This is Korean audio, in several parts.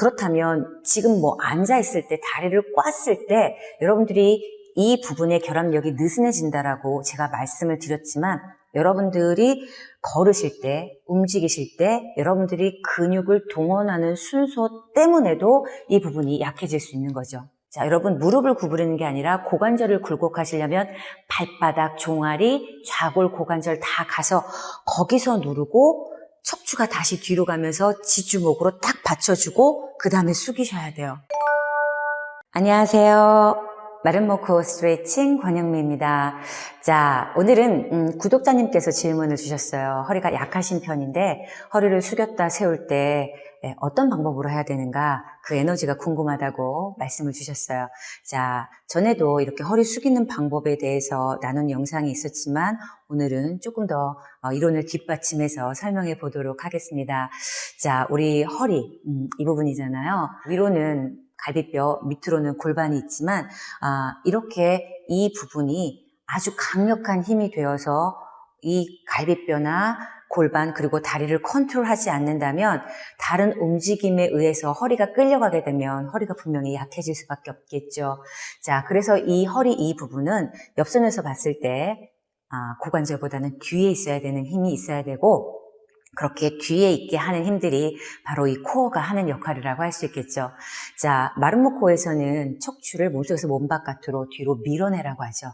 그렇다면 지금 뭐 앉아있을 때, 다리를 꽈을 때, 여러분들이 이 부분의 결합력이 느슨해진다라고 제가 말씀을 드렸지만, 여러분들이 걸으실 때, 움직이실 때, 여러분들이 근육을 동원하는 순서 때문에도 이 부분이 약해질 수 있는 거죠. 자, 여러분, 무릎을 구부리는 게 아니라 고관절을 굴곡하시려면 발바닥, 종아리, 좌골, 고관절 다 가서 거기서 누르고 척추가 다시 뒤로 가면서 지주목으로 딱 받쳐주고 그 다음에 숙이셔야 돼요. 안녕하세요. 마름모코 스트레칭 권영미입니다. 자, 오늘은 음, 구독자님께서 질문을 주셨어요. 허리가 약하신 편인데 허리를 숙였다 세울 때 예, 어떤 방법으로 해야 되는가 그 에너지가 궁금하다고 말씀을 주셨어요. 자, 전에도 이렇게 허리 숙이는 방법에 대해서 나눈 영상이 있었지만 오늘은 조금 더 어, 이론을 뒷받침해서 설명해 보도록 하겠습니다. 자, 우리 허리 음, 이 부분이잖아요. 위로는 갈비뼈, 밑으로는 골반이 있지만 아, 이렇게 이 부분이 아주 강력한 힘이 되어서 이 갈비뼈나 골반 그리고 다리를 컨트롤하지 않는다면 다른 움직임에 의해서 허리가 끌려가게 되면 허리가 분명히 약해질 수밖에 없겠죠. 자, 그래서 이 허리 이 부분은 옆선에서 봤을 때 아, 고관절보다는 뒤에 있어야 되는 힘이 있어야 되고 그렇게 뒤에 있게 하는 힘들이 바로 이 코어가 하는 역할이라고 할 수 있겠죠. 자, 마름모 코에서는 척추를 몸속에서 몸 바깥으로 뒤로 밀어내라고 하죠.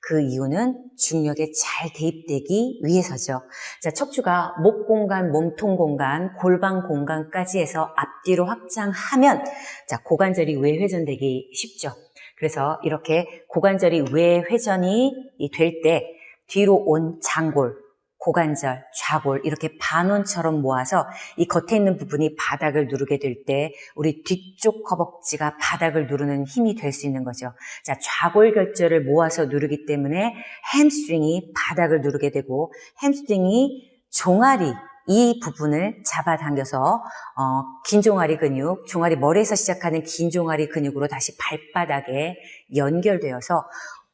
그 이유는 중력에 잘 대입되기 위해서죠. 자, 척추가 목 공간, 몸통 공간, 골반 공간까지 해서 앞뒤로 확장하면 자, 고관절이 외회전되기 쉽죠. 그래서 이렇게 고관절이 외회전이 될 때 뒤로 온 장골, 고관절, 좌골 이렇게 반원처럼 모아서 이 겉에 있는 부분이 바닥을 누르게 될 때 우리 뒤쪽 허벅지가 바닥을 누르는 힘이 될 수 있는 거죠. 자, 좌골 결절을 모아서 누르기 때문에 햄스트링이 바닥을 누르게 되고 햄스트링이 종아리 이 부분을 잡아당겨서 어, 긴 종아리 근육, 종아리 머리에서 시작하는 긴 종아리 근육으로 다시 발바닥에 연결되어서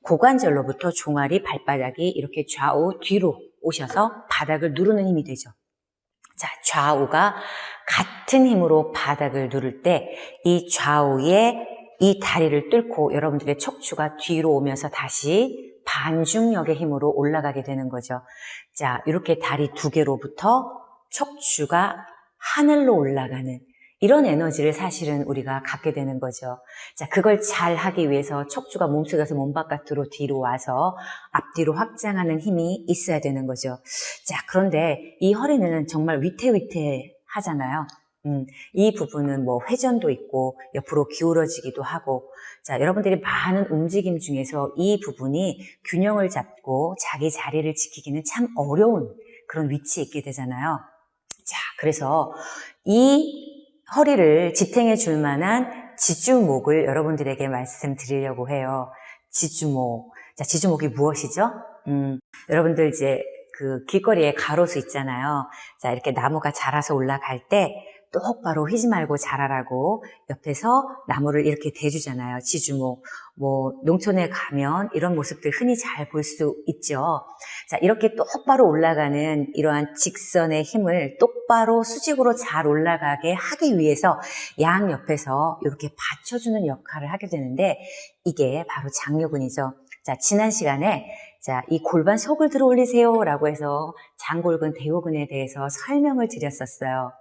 고관절로부터 종아리, 발바닥이 이렇게 좌우 뒤로 오셔서 바닥을 누르는 힘이 되죠. 자, 좌우가 같은 힘으로 바닥을 누를 때 이 좌우의 이 다리를 뚫고 여러분들의 척추가 뒤로 오면서 다시 반중력의 힘으로 올라가게 되는 거죠. 자, 이렇게 다리 두 개로부터 척추가 하늘로 올라가는 이런 에너지를 사실은 우리가 갖게 되는 거죠. 자, 그걸 잘 하기 위해서 척추가 몸속에서 몸 바깥으로 뒤로 와서 앞뒤로 확장하는 힘이 있어야 되는 거죠. 자, 그런데 이 허리는 정말 위태위태 하잖아요. 음, 이 부분은 뭐 회전도 있고 옆으로 기울어지기도 하고 자 여러분들이 많은 움직임 중에서 이 부분이 균형을 잡고 자기 자리를 지키기는 참 어려운 그런 위치에 있게 되잖아요. 자 그래서 이 허리를 지탱해 줄 만한 지주목을 여러분들에게 말씀드리려고 해요. 지주목. 자, 지주목이 무엇이죠? 음, 여러분들 이제 그 길거리에 가로수 있잖아요. 자, 이렇게 나무가 자라서 올라갈 때 똑바로 휘지 말고 자라라고 옆에서 나무를 이렇게 대주잖아요. 지주목. 뭐, 농촌에 가면 이런 모습들 흔히 잘 볼 수 있죠. 자, 이렇게 똑바로 올라가는 이러한 직선의 힘을 똑바로 수직으로 잘 올라가게 하기 위해서 양 옆에서 이렇게 받쳐주는 역할을 하게 되는데 이게 바로 장요근이죠. 자, 지난 시간에 자, 이 골반 속을 들어 올리세요 라고 해서 장골근, 대호근에 대해서 설명을 드렸었어요.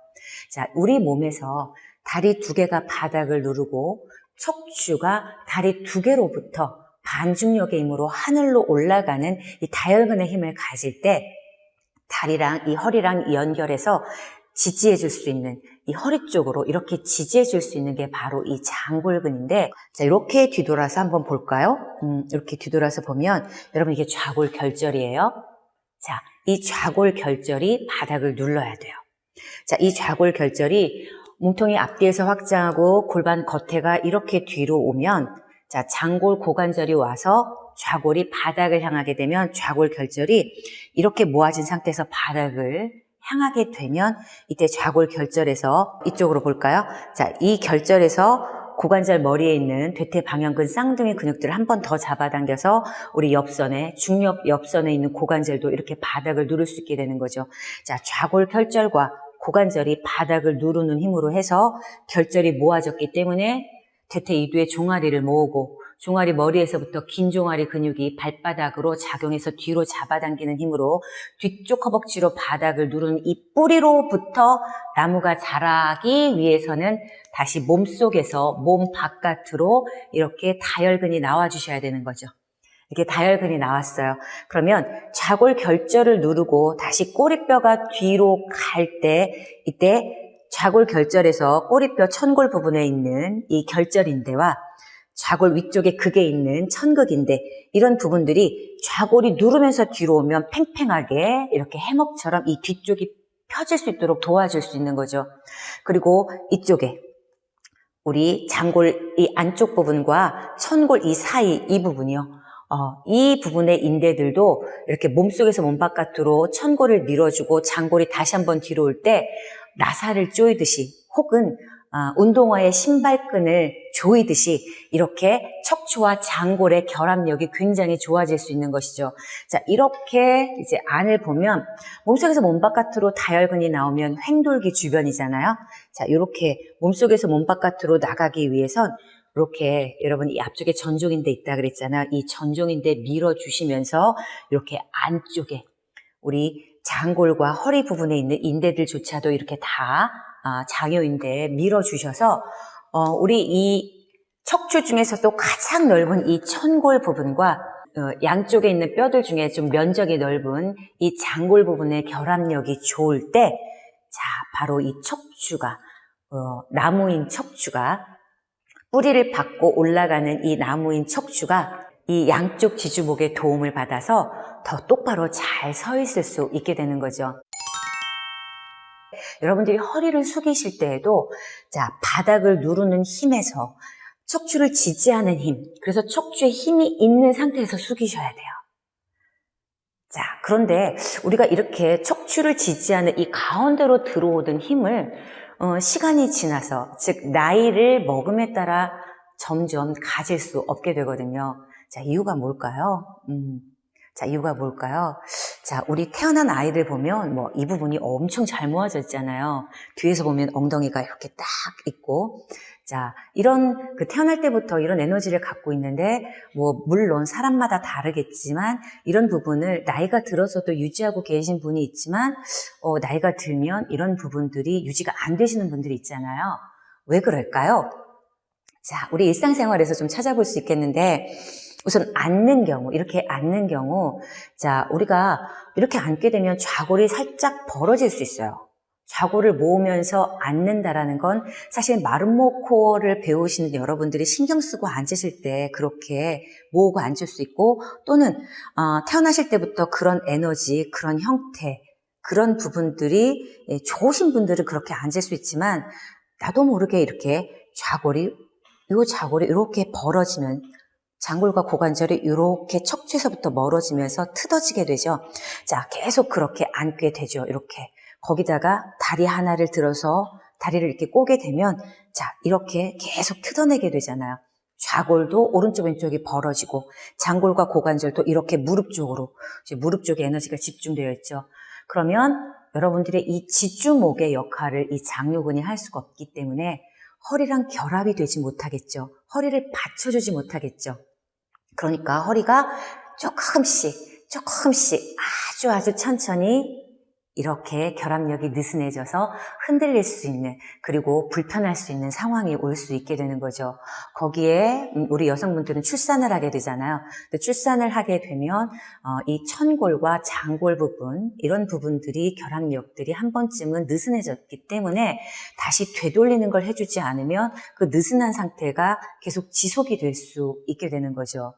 자, 우리 몸에서 다리 두 개가 바닥을 누르고 척추가 다리 두 개로부터 반중력의 힘으로 하늘로 올라가는 이 다혈근의 힘을 가질 때 다리랑 이 허리랑 연결해서 지지해 줄 수 있는 이 허리 쪽으로 이렇게 지지해 줄 수 있는 게 바로 이 장골근인데 자 이렇게 뒤돌아서 한번 볼까요? 음, 이렇게 뒤돌아서 보면 여러분 이게 좌골 결절이에요. 자, 이 좌골 결절이 바닥을 눌러야 돼요. 자, 이 좌골 결절이 몸통이 앞뒤에서 확장하고 골반 겉에가 이렇게 뒤로 오면 자, 장골 고관절이 와서 좌골이 바닥을 향하게 되면 좌골 결절이 이렇게 모아진 상태에서 바닥을 향하게 되면 이때 좌골 결절에서 이쪽으로 볼까요? 자, 이 결절에서 고관절 머리에 있는 대퇴 방향근 쌍둥이 근육들을 한 번 더 잡아당겨서 우리 옆선에 중력 옆선에 있는 고관절도 이렇게 바닥을 누를 수 있게 되는 거죠. 자, 좌골 결절과 고관절이 바닥을 누르는 힘으로 해서 결절이 모아졌기 때문에 대퇴 이두의 종아리를 모으고 종아리 머리에서부터 긴 종아리 근육이 발바닥으로 작용해서 뒤로 잡아당기는 힘으로 뒤쪽 허벅지로 바닥을 누르는 이 뿌리로부터 나무가 자라기 위해서는 다시 몸 속에서 몸 바깥으로 이렇게 다혈근이 나와 주셔야 되는 거죠. 이렇게 다혈근이 나왔어요. 그러면 좌골 결절을 누르고 다시 꼬리뼈가 뒤로 갈 때 이때 좌골 결절에서 꼬리뼈 천골 부분에 있는 이 결절인대와 좌골 위쪽에 극에 있는 천극인데 이런 부분들이 좌골이 누르면서 뒤로 오면 팽팽하게 이렇게 해먹처럼 이 뒤쪽이 펴질 수 있도록 도와줄 수 있는 거죠. 그리고 이쪽에 우리 장골 이 안쪽 부분과 천골 이 사이 이 부분이요. 어, 이 부분의 인대들도 이렇게 몸속에서 몸 바깥으로 천골을 밀어주고 장골이 다시 한번 뒤로 올 때 나사를 조이듯이 혹은 아, 운동화의 신발끈을 조이듯이 이렇게 척추와 장골의 결합력이 굉장히 좋아질 수 있는 것이죠. 자, 이렇게 이제 안을 보면 몸속에서 몸 바깥으로 다혈근이 나오면 횡돌기 주변이잖아요. 자, 이렇게 몸속에서 몸 바깥으로 나가기 위해선 이렇게 여러분 이 앞쪽에 전종인대 있다 그랬잖아요. 이 전종인대 밀어주시면서 이렇게 안쪽에 우리 장골과 허리 부분에 있는 인대들조차도 이렇게 다 아, 장요인대 밀어주셔서 어, 우리 이 척추 중에서도 가장 넓은 이 천골 부분과 어, 양쪽에 있는 뼈들 중에 좀 면적이 넓은 이 장골 부분의 결합력이 좋을 때, 자, 바로 이 척추가, 어, 나무인 척추가 뿌리를 받고 올라가는 이 나무인 척추가 이 양쪽 지주목의 도움을 받아서 더 똑바로 잘 서 있을 수 있게 되는 거죠. 여러분들이 허리를 숙이실 때에도 자 바닥을 누르는 힘에서 척추를 지지하는 힘 그래서 척추에 힘이 있는 상태에서 숙이셔야 돼요. 자 그런데 우리가 이렇게 척추를 지지하는 이 가운데로 들어오던 힘을 어, 시간이 지나서 즉 나이를 먹음에 따라 점점 가질 수 없게 되거든요. 자 이유가 뭘까요? 음, 자 이유가 뭘까요? 자, 우리 태어난 아이를 보면 뭐 이 부분이 엄청 잘 모아져 있잖아요. 뒤에서 보면 엉덩이가 이렇게 딱 있고. 자, 이런 그 태어날 때부터 이런 에너지를 갖고 있는데 뭐 물론 사람마다 다르겠지만 이런 부분을 나이가 들어서도 유지하고 계신 분이 있지만 어, 나이가 들면 이런 부분들이 유지가 안 되시는 분들이 있잖아요. 왜 그럴까요? 자, 우리 일상생활에서 좀 찾아볼 수 있겠는데 우선 앉는 경우, 이렇게 앉는 경우, 자, 우리가 이렇게 앉게 되면 좌골이 살짝 벌어질 수 있어요. 좌골을 모으면서 앉는다라는 건 사실 마름모 코어를 배우시는 여러분들이 신경 쓰고 앉으실 때 그렇게 모으고 앉을 수 있고 또는 어, 태어나실 때부터 그런 에너지, 그런 형태, 그런 부분들이 예, 좋으신 분들은 그렇게 앉을 수 있지만 나도 모르게 이렇게 좌골이 이 좌골이 이렇게 벌어지면 장골과 고관절이 이렇게 척추에서부터 멀어지면서 트어지게 되죠. 자, 계속 그렇게 앉게 되죠. 이렇게. 거기다가 다리 하나를 들어서 다리를 이렇게 꼬게 되면 자, 이렇게 계속 뜯어내게 되잖아요. 좌골도 오른쪽 왼쪽이 벌어지고 장골과 고관절도 이렇게 무릎 쪽으로 무릎 쪽에 에너지가 집중되어 있죠. 그러면 여러분들의 이 지주목의 역할을 이 장요근이 할 수가 없기 때문에 허리랑 결합이 되지 못하겠죠. 허리를 받쳐주지 못하겠죠. 그러니까 허리가 조금씩, 조금씩 아주 아주 천천히 이렇게 결합력이 느슨해져서 흔들릴 수 있는 그리고 불편할 수 있는 상황이 올 수 있게 되는 거죠. 거기에 음, 우리 여성분들은 출산을 하게 되잖아요. 출산을 하게 되면 어, 이 천골과 장골 부분 이런 부분들이 결합력들이 한 번쯤은 느슨해졌기 때문에 다시 되돌리는 걸 해주지 않으면 그 느슨한 상태가 계속 지속이 될 수 있게 되는 거죠.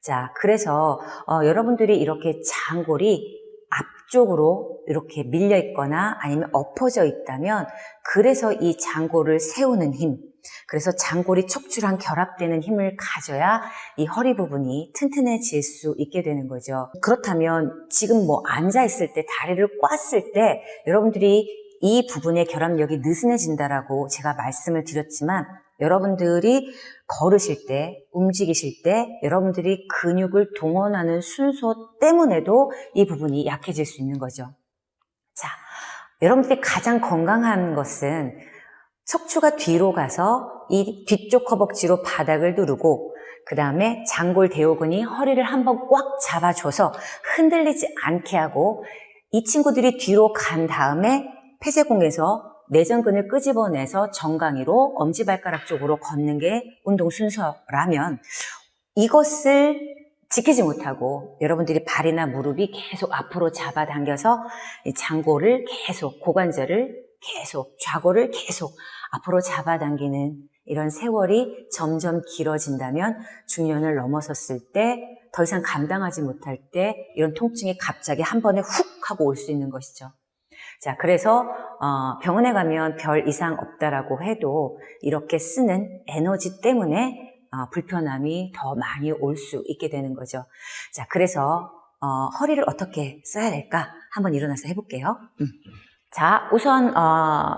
자, 그래서 어, 여러분들이 이렇게 장골이 앞쪽으로 이렇게 밀려 있거나 아니면 엎어져 있다면 그래서 이 장골을 세우는 힘, 그래서 장골이 척추랑 결합되는 힘을 가져야 이 허리 부분이 튼튼해질 수 있게 되는 거죠. 그렇다면 지금 뭐 앉아 있을 때 다리를 꽈을 때 여러분들이 이 부분의 결합력이 느슨해진다라고 제가 말씀을 드렸지만 여러분들이 걸으실 때, 움직이실 때 여러분들이 근육을 동원하는 순서 때문에도 이 부분이 약해질 수 있는 거죠. 자, 여러분들이 가장 건강한 것은 척추가 뒤로 가서 이 뒤쪽 허벅지로 바닥을 누르고 그 다음에 장골 대오근이 허리를 한번 꽉 잡아줘서 흔들리지 않게 하고 이 친구들이 뒤로 간 다음에 폐쇄공에서 내전근을 끄집어내서 정강이로 엄지발가락 쪽으로 걷는 게 운동 순서라면 이것을 지키지 못하고 여러분들이 발이나 무릎이 계속 앞으로 잡아당겨서 이 장골을 계속 고관절을 계속 좌골을 계속 앞으로 잡아당기는 이런 세월이 점점 길어진다면 중년을 넘어섰을 때 더 이상 감당하지 못할 때 이런 통증이 갑자기 한 번에 훅 하고 올 수 있는 것이죠. 자, 그래서 어, 병원에 가면 별 이상 없다라고 해도 이렇게 쓰는 에너지 때문에 어, 불편함이 더 많이 올 수 있게 되는 거죠. 자, 그래서 어, 허리를 어떻게 써야 될까? 한번 일어나서 해볼게요. 음. 자, 우선 어,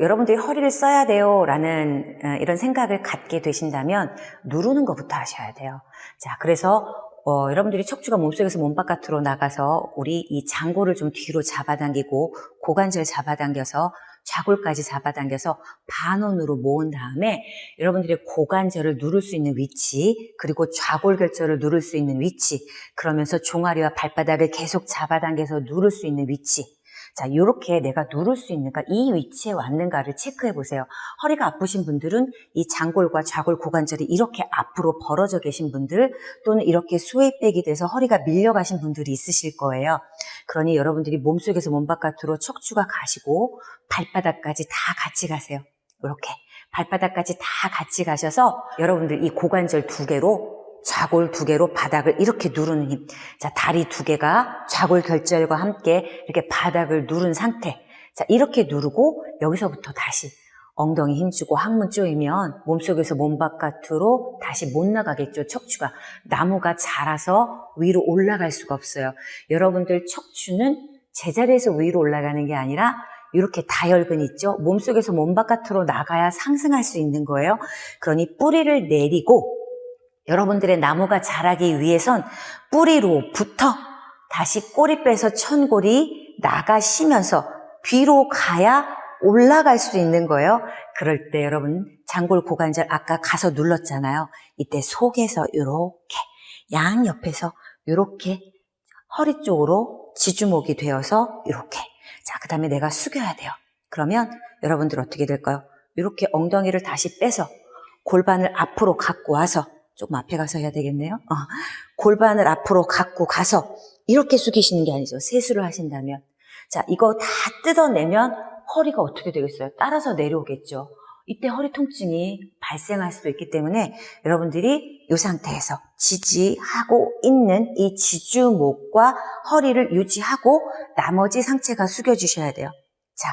여러분들이 허리를 써야 돼요라는 어, 이런 생각을 갖게 되신다면 누르는 것부터 하셔야 돼요. 자, 그래서 어, 여러분들이 척추가 몸속에서 몸 바깥으로 나가서 우리 이 장골을 좀 뒤로 잡아당기고 고관절 잡아당겨서 좌골까지 잡아당겨서 반원으로 모은 다음에 여러분들이 고관절을 누를 수 있는 위치 그리고 좌골 결절을 누를 수 있는 위치 그러면서 종아리와 발바닥을 계속 잡아당겨서 누를 수 있는 위치 자, 이렇게 내가 누를 수 있는가, 이 위치에 왔는가를 체크해 보세요. 허리가 아프신 분들은 이 장골과 좌골 고관절이 이렇게 앞으로 벌어져 계신 분들 또는 이렇게 스웨이백이 돼서 허리가 밀려가신 분들이 있으실 거예요. 그러니 여러분들이 몸속에서 몸 바깥으로 척추가 가시고 발바닥까지 다 같이 가세요. 이렇게 발바닥까지 다 같이 가셔서 여러분들 이 고관절 두 개로 좌골 두 개로 바닥을 이렇게 누르는 힘. 자, 다리 두 개가 좌골 결절과 함께 이렇게 바닥을 누른 상태. 자, 이렇게 누르고 여기서부터 다시 엉덩이 힘주고 항문 조이면 몸속에서 몸 바깥으로 다시 못 나가겠죠. 척추가. 나무가 자라서 위로 올라갈 수가 없어요. 여러분들 척추는 제자리에서 위로 올라가는 게 아니라 이렇게 다혈근 있죠. 몸속에서 몸 바깥으로 나가야 상승할 수 있는 거예요. 그러니 뿌리를 내리고 여러분들의 나무가 자라기 위해선 뿌리로부터 다시 꼬리 빼서 천골이 나가시면서 뒤로 가야 올라갈 수 있는 거예요. 그럴 때 여러분 장골 고관절 아까 가서 눌렀잖아요. 이때 속에서 이렇게 양 옆에서 이렇게 허리 쪽으로 지주목이 되어서 이렇게 자, 그 다음에 내가 숙여야 돼요. 그러면 여러분들 어떻게 될까요? 이렇게 엉덩이를 다시 빼서 골반을 앞으로 갖고 와서 조금 앞에 가서 해야 되겠네요. 어, 골반을 앞으로 갖고 가서 이렇게 숙이시는 게 아니죠. 세수를 하신다면. 자, 이거 다 뜯어내면 허리가 어떻게 되겠어요? 따라서 내려오겠죠. 이때 허리 통증이 발생할 수도 있기 때문에 여러분들이 이 상태에서 지지하고 있는 이 지주목과 허리를 유지하고 나머지 상체가 숙여주셔야 돼요. 자,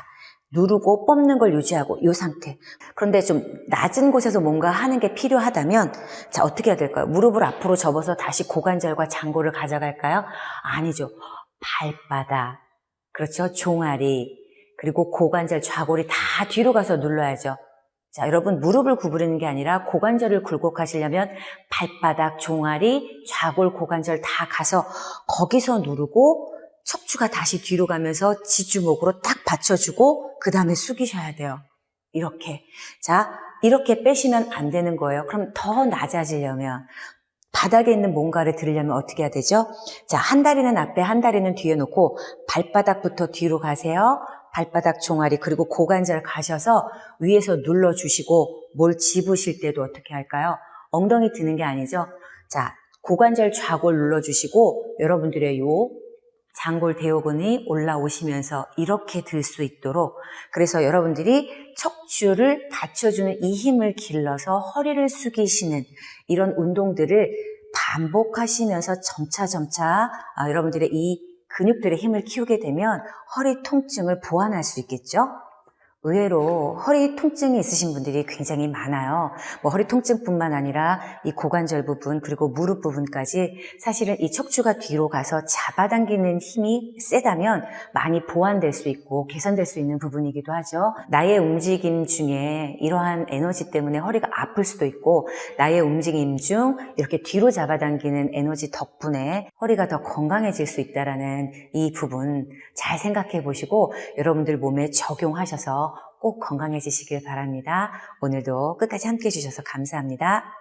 누르고 뽑는 걸 유지하고 이 상태. 그런데 좀 낮은 곳에서 뭔가 하는 게 필요하다면 자, 어떻게 해야 될까요? 무릎을 앞으로 접어서 다시 고관절과 장골을 가져갈까요? 아니죠. 발바닥, 그렇죠. 종아리, 그리고 고관절, 좌골이 다 뒤로 가서 눌러야죠. 자, 여러분 무릎을 구부리는 게 아니라 고관절을 굴곡하시려면 발바닥, 종아리, 좌골, 고관절 다 가서 거기서 누르고 척추가 다시 뒤로 가면서 지주목으로 딱 받쳐주고 그 다음에 숙이셔야 돼요. 이렇게. 자, 이렇게 빼시면 안 되는 거예요. 그럼 더 낮아지려면 바닥에 있는 뭔가를 들으려면 어떻게 해야 되죠? 자, 한 다리는 앞에, 한 다리는 뒤에 놓고 발바닥부터 뒤로 가세요. 발바닥 종아리 그리고 고관절 가셔서 위에서 눌러 주시고 뭘 집으실 때도 어떻게 할까요? 엉덩이 드는 게 아니죠. 자, 고관절 좌골 눌러 주시고 여러분들의 요 장골 대오근이 올라오시면서 이렇게 들 수 있도록 그래서 여러분들이 척추를 받쳐주는 이 힘을 길러서 허리를 숙이시는 이런 운동들을 반복하시면서 점차점차 아, 여러분들의 이 근육들의 힘을 키우게 되면 허리 통증을 보완할 수 있겠죠? 의외로 허리 통증이 있으신 분들이 굉장히 많아요. 뭐 허리 통증뿐만 아니라 이 고관절 부분 그리고 무릎 부분까지 사실은 이 척추가 뒤로 가서 잡아당기는 힘이 세다면 많이 보완될 수 있고 개선될 수 있는 부분이기도 하죠. 나의 움직임 중에 이러한 에너지 때문에 허리가 아플 수도 있고 나의 움직임 중 이렇게 뒤로 잡아당기는 에너지 덕분에 허리가 더 건강해질 수 있다라는 이 부분 잘 생각해 보시고 여러분들 몸에 적용하셔서 꼭 건강해지시길 바랍니다. 오늘도 끝까지 함께 해주셔서 감사합니다.